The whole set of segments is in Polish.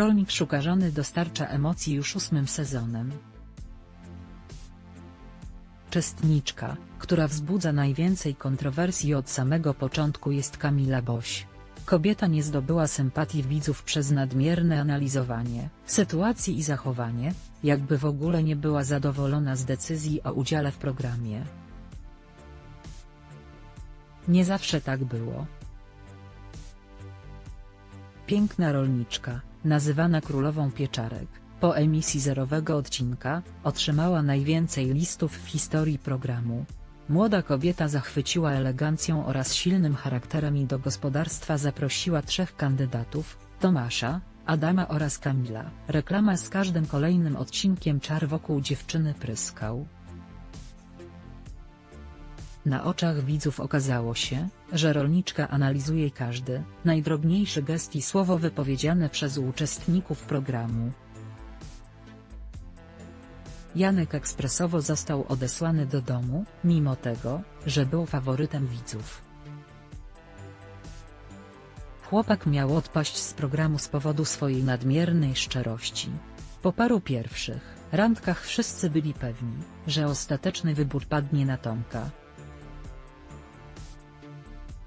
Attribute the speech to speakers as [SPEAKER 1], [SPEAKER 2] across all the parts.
[SPEAKER 1] Rolnik szuka żony dostarcza emocji już ósmym sezonem. Czestniczka, która wzbudza najwięcej kontrowersji od samego początku jest Kamila Boś. Kobieta nie zdobyła sympatii widzów przez nadmierne analizowanie sytuacji i zachowanie, jakby w ogóle nie była zadowolona z decyzji o udziale w programie. Nie zawsze tak było. Piękna rolniczka, nazywana królową pieczarek, po emisji zerowego odcinka, otrzymała najwięcej listów w historii programu. Młoda kobieta zachwyciła elegancją oraz silnym charakterem i do gospodarstwa zaprosiła trzech kandydatów, Tomasza, Adama oraz Kamila. Reklama z każdym kolejnym odcinkiem czar wokół dziewczyny pryskał. Na oczach widzów okazało się, że rolniczka analizuje każdy, najdrobniejszy gest i słowo wypowiedziane przez uczestników programu. Janek ekspresowo został odesłany do domu, mimo tego, że był faworytem widzów. Chłopak miał odpaść z programu z powodu swojej nadmiernej szczerości. Po paru pierwszych randkach wszyscy byli pewni, że ostateczny wybór padnie na Tomka.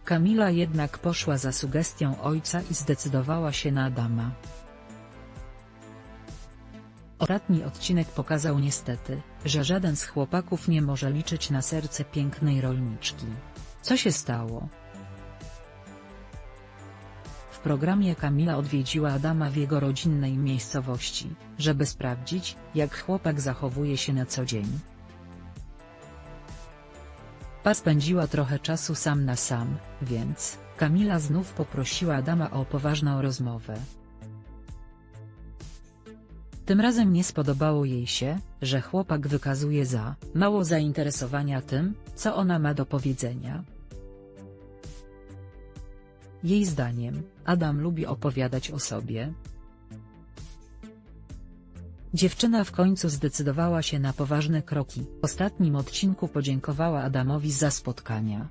[SPEAKER 1] Kamila jednak poszła za sugestią ojca i zdecydowała się na Adama. Ostatni odcinek pokazał niestety, że żaden z chłopaków nie może liczyć na serce pięknej rolniczki. Co się stało? W programie Kamila odwiedziła Adama w jego rodzinnej miejscowości, żeby sprawdzić, jak chłopak zachowuje się na co dzień. Pa spędziła trochę czasu sam na sam, więc Kamila znów poprosiła Adama o poważną rozmowę. Tym razem nie spodobało jej się, że chłopak wykazuje za mało zainteresowania tym, co ona ma do powiedzenia. Jej zdaniem, Adam lubi opowiadać o sobie. Dziewczyna w końcu zdecydowała się na poważne kroki. W ostatnim odcinku podziękowała Adamowi za spotkania.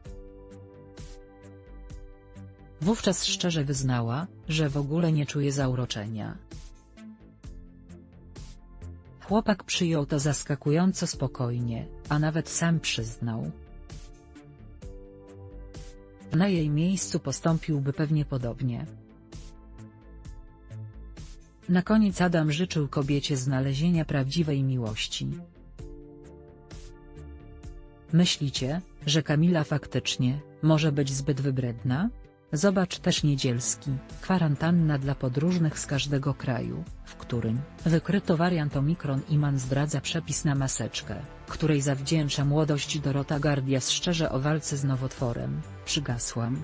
[SPEAKER 1] Wówczas szczerze wyznała, że w ogóle nie czuje zauroczenia. Chłopak przyjął to zaskakująco spokojnie, a nawet sam przyznał. Na jej miejscu postąpiłby pewnie podobnie. Na koniec Adam życzył kobiecie znalezienia prawdziwej miłości. Myślicie, że Kamila faktycznie może być zbyt wybredna? Zobacz też niedzielski, kwarantanna dla podróżnych z każdego kraju, w którym wykryto wariant Omikron Iman zdradza przepis na maseczkę, której zawdzięcza młodość Dorota Gardias szczerze o walce z nowotworem, przygasłam,